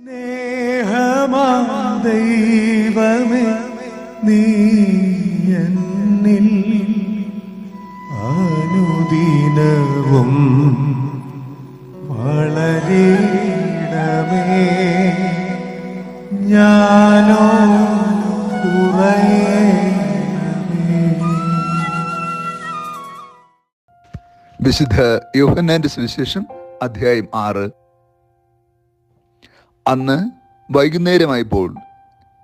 നീ എന്നിൽ വിശുദ്ധ യോഹന്നാന്റെ സുവിശേഷം അധ്യായം ആറ്. അന്ന് വൈകുന്നേരമായപ്പോൾ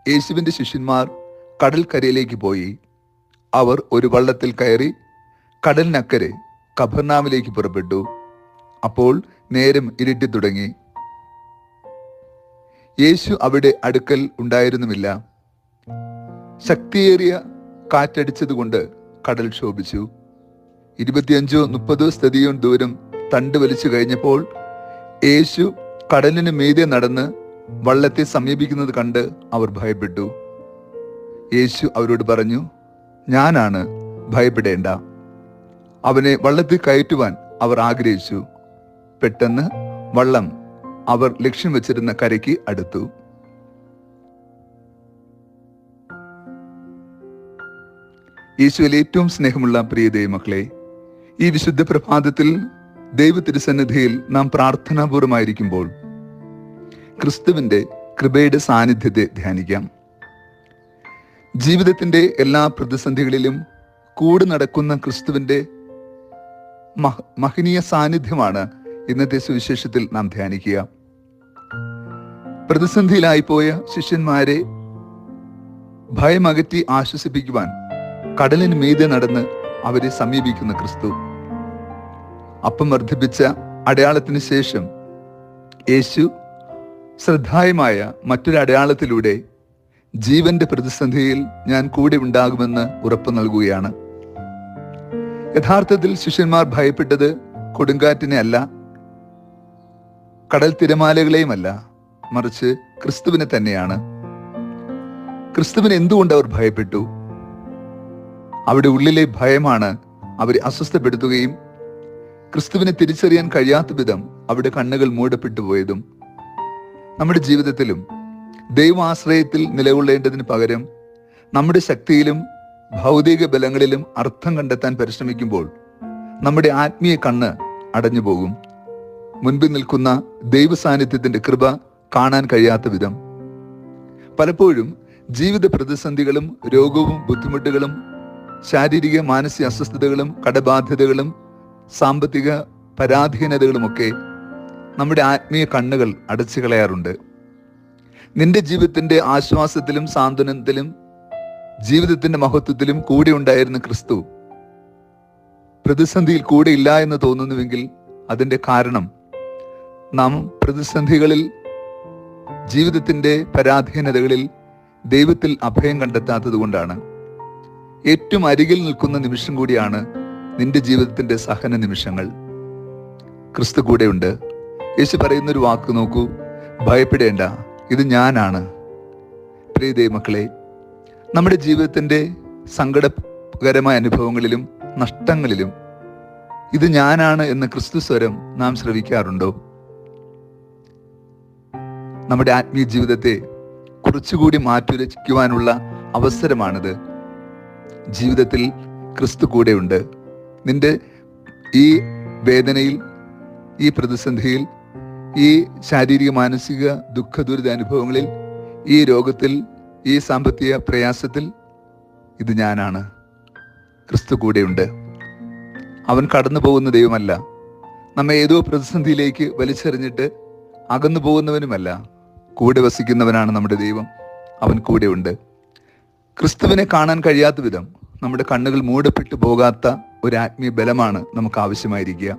യേശുവിന്റെ ശിഷ്യന്മാർ കടൽക്കരയിലേക്ക് പോയി. അവർ ഒരു വള്ളത്തിൽ കയറി കടലിനക്കരെ കബർനാമിലേക്ക് പുറപ്പെട്ടു. അപ്പോൾ നേരം ഇരുട്ടി തുടങ്ങി. യേശു അവിടെ അടുക്കൽ ഉണ്ടായിരുന്നുമില്ല. ശക്തിയേറിയ കാറ്റടിച്ചതുകൊണ്ട് കടൽ ശോഭിച്ചു ഇരുപത്തിയഞ്ചോ മുപ്പതോ സ്ഥതിയോ ദൂരം തണ്ട് വലിച്ചു കഴിഞ്ഞപ്പോൾ യേശു കടലിന് മീതെ നടന്ന് വള്ളത്തെ സമീപിക്കുന്നത് കണ്ട് അവർ ഭയപ്പെട്ടു. യേശു അവരോട് പറഞ്ഞു ഞാനാണ് ഭയപ്പെടേണ്ട. അവനെ വള്ളത്തിൽ കയറ്റുവാൻ അവർ ആഗ്രഹിച്ചു. പെട്ടെന്ന് വള്ളം അവർ ലക്ഷ്യം വെച്ചിരുന്ന കരയ്ക്ക് അടുത്തു. യേശുവിൽ ഏറ്റവും സ്നേഹമുള്ള പ്രിയ ദൈവമക്കളെ ഈ വിശുദ്ധ പ്രഭാതത്തിൽ ദൈവ തിരുസന്നിധിയിൽ നാം പ്രാർത്ഥനാപൂർവമായിരിക്കുമ്പോൾ ക്രിസ്തുവിന്റെ കൃപയുടെ സാന്നിധ്യത്തെ ധ്യാനിക്കാം. ജീവിതത്തിന്റെ എല്ലാ പ്രതിസന്ധികളിലും കൂടെ നടക്കുന്ന ക്രിസ്തുവിന്റെ മഹ- മഹനീയ സാന്നിധ്യമാണ് ഇന്നത്തെ സുവിശേഷത്തിൽ നാം ധ്യാനിക്കുക. പ്രതിസന്ധിയിലായിപ്പോയ ശിഷ്യന്മാരെ ഭയമകറ്റി ആശ്വസിപ്പിക്കുവാൻ കടലിന് മീതെ നടന്ന് അവരെ സമീപിക്കുന്ന ക്രിസ്തു അപ്പം വർദ്ധിപ്പിച്ച അടയാളത്തിന് ശേഷം യേശു ശ്രദ്ധായമായ മറ്റൊരു അടയാളത്തിലൂടെ ജീവന്റെ പ്രതിസന്ധിയിൽ ഞാൻ കൂടെ ഉണ്ടാകുമെന്ന് ഉറപ്പു നൽകുകയാണ്. യഥാർത്ഥത്തിൽ ശിഷ്യന്മാർ ഭയപ്പെട്ടത് കൊടുങ്കാറ്റിനെ അല്ല കടൽ തിരമാലകളെയുമല്ല മറിച്ച് ക്രിസ്തുവിനെ തന്നെയാണ്. ക്രിസ്തുവിന് എന്തുകൊണ്ട് അവർ ഭയപ്പെട്ടു? അവിടെ ഉള്ളിലെ ഭയമാണ് അവരെ അസ്വസ്ഥപ്പെടുത്തുകയും ക്രിസ്തുവിനെ തിരിച്ചറിയാൻ കഴിയാത്ത വിധം അവിടെ കണ്ണുകൾ മൂടപ്പെട്ടു പോയതും നമ്മുടെ ജീവിതത്തിലും ദൈവാശ്രയത്തിൽ നിലകൊള്ളേണ്ടതിന് പകരം നമ്മുടെ ശക്തിയിലും ഭൗതിക ബലങ്ങളിലും അർത്ഥം കണ്ടെത്താൻ പരിശ്രമിക്കുമ്പോൾ നമ്മുടെ ആത്മീയ കണ്ണ് അടഞ്ഞു പോകും. മുൻപിൽ നിൽക്കുന്ന ദൈവ സാന്നിധ്യത്തിന്റെ കൃപ കാണാൻ കഴിയാത്ത വിധം. പലപ്പോഴും ജീവിത പ്രതിസന്ധികളും രോഗവും ബുദ്ധിമുട്ടുകളും ശാരീരിക മാനസിക അസ്വസ്ഥതകളും കടബാധ്യതകളും സാമ്പത്തിക പരാധീനതകളുമൊക്കെ നമ്മുടെ ആത്മീയ കണ്ണുകൾ അടച്ചു കളയാറുണ്ട്. നിന്റെ ജീവിതത്തിന്റെ ആശ്വാസത്തിലും സാന്ത്വനത്തിലും ജീവിതത്തിന്റെ മഹത്വത്തിലും കൂടെ ഉണ്ടായിരുന്ന ക്രിസ്തു പ്രതിസന്ധിയിൽ കൂടെ ഇല്ല എന്ന് തോന്നുന്നുവെങ്കിൽ അതിന്റെ കാരണം നാം പ്രതിസന്ധികളിൽ ജീവിതത്തിന്റെ പരാധീനതകളിൽ ദൈവത്തിൽ അഭയം കണ്ടെത്താത്തത് കൊണ്ടാണ് ഏറ്റവും അരികിൽ നിൽക്കുന്ന നിമിഷം കൂടിയാണ് നിന്റെ ജീവിതത്തിന്റെ സഹന നിമിഷങ്ങൾ. ക്രിസ്തു കൂടെയുണ്ട്. യേശു പറയുന്നൊരു വാക്ക് നോക്കൂ. ഭയപ്പെടേണ്ട ഇത് ഞാനാണ്. പ്രിയ ദൈവമക്കളെ നമ്മുടെ ജീവിതത്തിന്റെ സങ്കടകരമായ അനുഭവങ്ങളിലും നഷ്ടങ്ങളിലും ഇത് ഞാനാണ് എന്ന ക്രിസ്തു സ്വരം നാം ശ്രവിക്കാറുണ്ടോ? നമ്മുടെ ആത്മീയ ജീവിതത്തെ കുറച്ചുകൂടി മാറ്റുരയ്ക്കുവാനുള്ള അവസരമാണിത്. ജീവിതത്തിൽ ക്രിസ്തു കൂടെയുണ്ട്. നിന്റെ ഈ വേദനയിൽ ഈ പ്രതിസന്ധിയിൽ ഈ ശാരീരിക മാനസിക ദുഃഖ ദുരിത അനുഭവങ്ങളിൽ ഈ രോഗത്തിൽ ഈ സാമ്പത്തിക പ്രയാസത്തിൽ ഇത് ഞാനാണ്. ക്രിസ്തു കൂടെയുണ്ട്. അവൻ കടന്നു പോകുന്ന ദൈവമല്ല. നമ്മെ ഏതോ പ്രതിസന്ധിയിലേക്ക് വലിച്ചെറിഞ്ഞിട്ട് അകന്നു പോകുന്നവനുമല്ല. കൂടെ വസിക്കുന്നവനാണ് നമ്മുടെ ദൈവം. അവൻ കൂടെയുണ്ട്. ക്രിസ്തുവിനെ കാണാൻ കഴിയാത്ത വിധം നമ്മുടെ കണ്ണുകൾ മൂടപ്പെട്ടു പോകാത്ത ഒരു ആത്മീയ ബലമാണ് നമുക്ക് ആവശ്യമായിരിക്കുക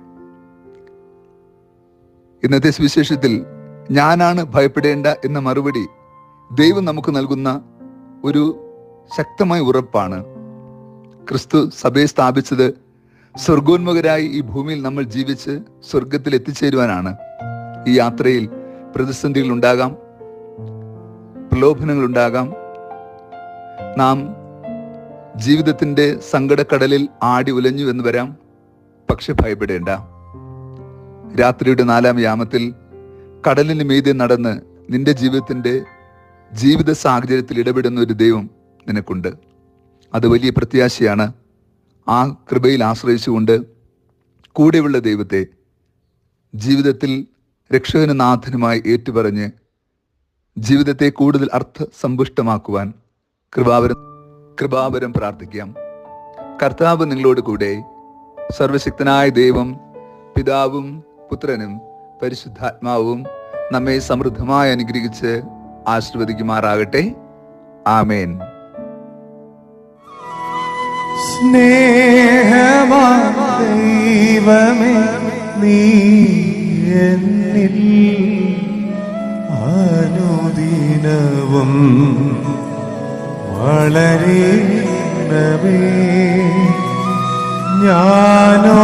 ഇന്നത്തെ സുവിശേഷത്തിൽ ഞാനാണ് ഭയപ്പെടേണ്ട എന്ന മറുപടി ദൈവം നമുക്ക് നൽകുന്ന ഒരു ശക്തമായ ഉറപ്പാണ്. ക്രിസ്തു സഭയെ സ്ഥാപിച്ചത് സ്വർഗോന്മുഖരായി ഈ ഭൂമിയിൽ നമ്മൾ ജീവിച്ച് സ്വർഗത്തിൽ എത്തിച്ചേരുവാനാണ്. ഈ യാത്രയിൽ പ്രതിസന്ധികൾ ഉണ്ടാകാം പ്രലോഭനങ്ങൾ ഉണ്ടാകാം നാം ജീവിതത്തിന്റെ സങ്കടക്കടലിൽ ആടി ഉലഞ്ഞു എന്ന് വരാം. പക്ഷെ ഭയപ്പെടേണ്ട. രാത്രിയുടെ നാലാം യാമത്തിൽ കടലിന് മീതെ നടന്ന് നിന്റെ ജീവിതത്തിന്റെ ജീവിത സാഹചര്യത്തിൽ ഇടപെടുന്ന ഒരു ദൈവം നിനക്കുണ്ട്. അത് വലിയ പ്രത്യാശയാണ്. ആ കൃപയിൽ ആശ്രയിച്ചുകൊണ്ട് കൂടെയുള്ള ദൈവത്തെ ജീവിതത്തിൽ രക്ഷകന് നാഥനുമായി ഏറ്റുപറഞ്ഞ് ജീവിതത്തെ കൂടുതൽ അർത്ഥ സമ്പുഷ്ടമാക്കുവാൻ കൃപാവരം കൃപാവരം പ്രാർത്ഥിക്കാം. കർത്താവ് നിങ്ങളോട് കൂടെ സർവശക്തനായ ദൈവം പിതാവും പുത്രനും പരിശുദ്ധാത്മാവും നമ്മെ സമൃദ്ധമായി അനുഗ്രഹിച്ച് ആശീർവദിക്കുമാറാകട്ടെ. ആമേൻ. സ്നേഹമാ ദൈവമേ നീ എന്നിൽ അനുദിനവും വളരണമേ ഞാനോ